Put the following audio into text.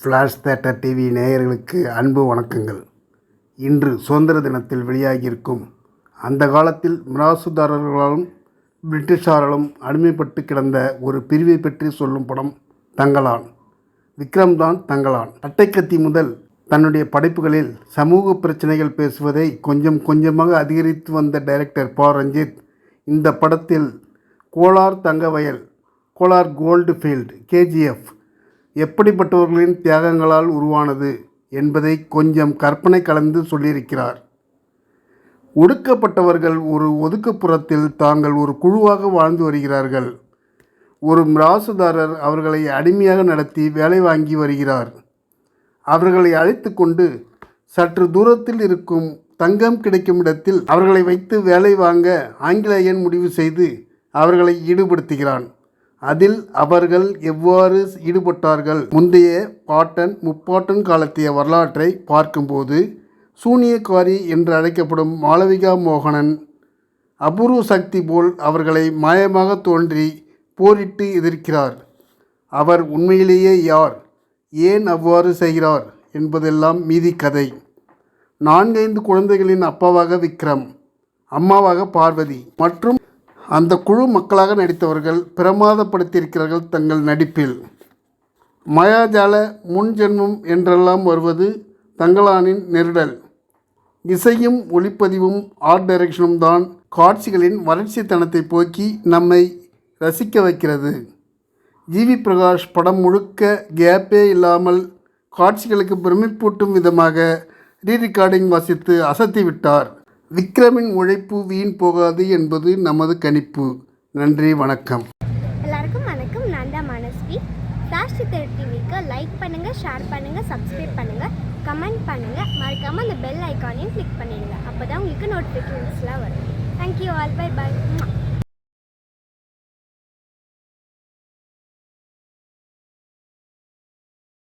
Flash theatre TV நேயர்களுக்கு அன்பு வணக்கங்கள். இன்று சுதந்திர தினத்தில் வெளியாகியிருக்கும் அந்த காலத்தில் மிராசுதாரர்களாலும் பிரிட்டிஷாராலும் அடிமைப்பட்டு கிடந்த ஒரு பிரிவை பற்றி சொல்லும் படம் தங்கலான் விக்ரம் தான் தங்கலான் அட்டைக்கத்தி முதல் தன்னுடைய படைப்புகளில் சமூக பிரச்சனைகள் பேசுவதை கொஞ்சம் கொஞ்சமாக அதிகரித்து வந்த டைரக்டர் பா. ரஞ்சித் இந்த படத்தில் Kolar Thangavayal Kolar gold field KGF எப்படிப்பட்டவர்களின் தியாகங்களால் உருவானது என்பதை கொஞ்சம் கற்பனை கலந்து சொல்லியிருக்கிறார். ஒடுக்கப்பட்டவர்கள் ஒரு ஒதுக்குப்புறத்தில் தாங்கள் ஒரு குழுவாக வாழ்ந்து வருகிறார்கள். ஒரு மிராசுதாரர் அவர்களை அடிமையாக நடத்தி வேலை வாங்கி வருகிறார். அவர்களை அழைத்து கொண்டு சற்று தூரத்தில் இருக்கும் தங்கம் கிடைக்கும் இடத்தில் அவர்களை வைத்து வேலை வாங்க ஆங்கிலேயன் முடிவு செய்து அவர்களை ஈடுபடுத்துகிறான். அதில் அவர்கள் எவ்வாறு ஈடுபட்டார்கள்? முந்தைய பாட்டன் முப்பாட்டன் காலத்திய வரலாற்றை பார்க்கும்போது சூனியக்காரி என்று அழைக்கப்படும் மாளவிகா மோகனன் அபூர்வ சக்தி போல் அவர்களை மாயமாக தோன்றி போரிட்டு எதிர்க்கிறார். அவர் உண்மையிலேயே யார்? ஏன் அவ்வாறு செய்கிறார்? என்பதெல்லாம் மீதி கதை. நான்கைந்து குழந்தைகளின் அப்பாவாக விக்ரம் அம்மாவாக பார்வதி மற்றும் அந்த குழு மக்களாக நடித்தவர்கள் பிரமாதப்படுத்தியிருக்கிறார்கள் தங்கள் நடிப்பில். மாயாஜால முன்ஜென்மம் என்றெல்லாம் வருவது தங்களானின் நெருடல். இசையும் ஒளிப்பதிவும் ஆர்ட் டைரக்ஷனும் தான் காட்சிகளின் வறட்சித்தனத்தை போக்கி நம்மை ரசிக்க வைக்கிறது. ஜிவி பிரகாஷ் படம் முழுக்க கேப்பே இல்லாமல் காட்சிகளுக்கு பிரமிப்பூட்டும் விதமாக ரீரிகார்டிங் வாசித்து அசத்தி விட்டார் விக்ரமின் உழைப்பு வீண் போகாது என்பது நமது கணிப்பு. நன்றி வணக்கம். எல்லாருக்கும் வணக்கம். நான் தான் மனஸ்வி. ஃப்ளாஷ் சித்தர் டிவிக்கு லைக் பண்ணுங்கள் ஷேர் பண்ணுங்கள் சப்ஸ்கிரைப் பண்ணுங்கள் கமெண்ட் பண்ணுங்கள் மறக்காமல் அந்த பெல் ஐக்கானையும் கிளிக் பண்ணிடுங்க. அப்போ தான் உங்களுக்கு நோட்டிஃபிகேஷன்ஸ்லாம் வரும். Thank you all by by